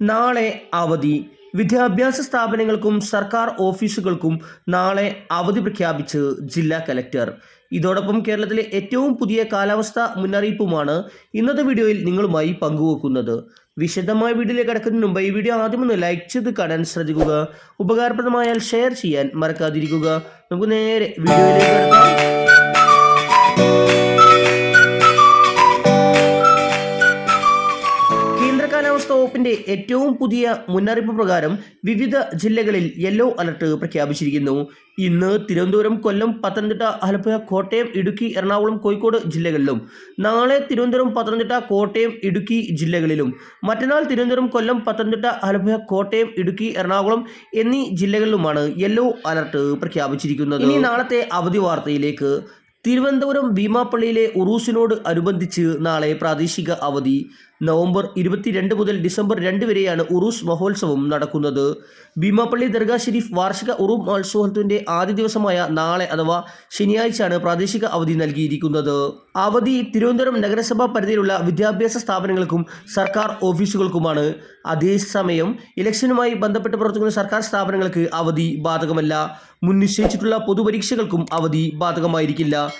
നാളെ അവധി. വിദ്യാഭ്യാസ സ്ഥാപനങ്ങൾക്കും സർക്കാർ ഓഫീസുകൾക്കും നാളെ അവധി പ്രഖ്യാപിച്ച് ജില്ലാ കലക്ടർ. ഇതോടൊപ്പം കേരളത്തിലെ ഏറ്റവും പുതിയ കാലാവസ്ഥ മുന്നറിയിപ്പുമാണ് ഇന്നത്തെ വീഡിയോയിൽ നിങ്ങളുമായി പങ്കുവെക്കുന്നത്. വിശദമായ വീഡിയോയിലേക്ക് കടക്കുന്നതിന് മുമ്പ് ഈ വീഡിയോ ആദ്യം ഒന്ന് ലൈക്ക് ചെയ്ത് കാണാൻ ശ്രദ്ധിക്കുക. ഉപകാരപ്രദമായാൽ ഷെയർ ചെയ്യാൻ മറക്കാതിരിക്കുക. നമുക്ക് നേരെ വീഡിയോയിലേക്ക് കടക്കാം. കേന്ദ്ര കാലാവസ്ഥാ വകുപ്പിന്റെ ഏറ്റവും പുതിയ മുന്നറിയിപ്പ് പ്രകാരം വിവിധ ജില്ലകളിൽ യെല്ലോ അലർട്ട് പ്രഖ്യാപിച്ചിരിക്കുന്നു. ഇന്ന് തിരുവനന്തപുരം കൊല്ലം പത്തനംതിട്ട ആലപ്പുഴ കോട്ടയം ഇടുക്കി എറണാകുളം കോഴിക്കോട് ജില്ലകളിലും നാളെ തിരുവനന്തപുരം പത്തനംതിട്ട കോട്ടയം ഇടുക്കി ജില്ലകളിലും മറ്റന്നാൾ തിരുവനന്തപുരം കൊല്ലം പത്തനംതിട്ട ആലപ്പുഴ കോട്ടയം ഇടുക്കി എറണാകുളം എന്നീ ജില്ലകളിലുമാണ് യെല്ലോ അലർട്ട് പ്രഖ്യാപിച്ചിരിക്കുന്നത്. ഇനി നാളത്തെ അവധി വാർത്തയിലേക്ക് തിരുവനന്തപുരം ഭീമാപ്പള്ളിയിലെ ഉറൂസിനോട് അനുബന്ധിച്ച് നാളെ പ്രാദേശിക അവധി. നവംബർ ഇരുപത്തിരണ്ട് മുതൽ ഡിസംബർ രണ്ട് വരെയാണ് ഉറൂസ് മഹോത്സവം നടക്കുന്നത്. ഭീമാപ്പള്ളി ദർഗാ ഷെരീഫ് വാർഷിക ഉറൂം മഹോത്സവത്തിന്റെ ആദ്യ ദിവസമായ നാളെ അഥവാ ശനിയാഴ്ചയാണ് പ്രാദേശിക അവധി നൽകിയിരിക്കുന്നത്. അവധി തിരുവനന്തപുരം നഗരസഭാ പരിധിയിലുള്ള വിദ്യാഭ്യാസ സ്ഥാപനങ്ങൾക്കും സർക്കാർ ഓഫീസുകൾക്കുമാണ്. അതേസമയം ഇലക്ഷനുമായി ബന്ധപ്പെട്ട് പ്രവർത്തിക്കുന്ന സർക്കാർ സ്ഥാപനങ്ങൾക്ക് അവധി ബാധകമല്ല. മുൻ നിശ്ചയിച്ചിട്ടുള്ള പൊതുപരീക്ഷകൾക്കും അവധി ബാധകമായിരിക്കില്ല.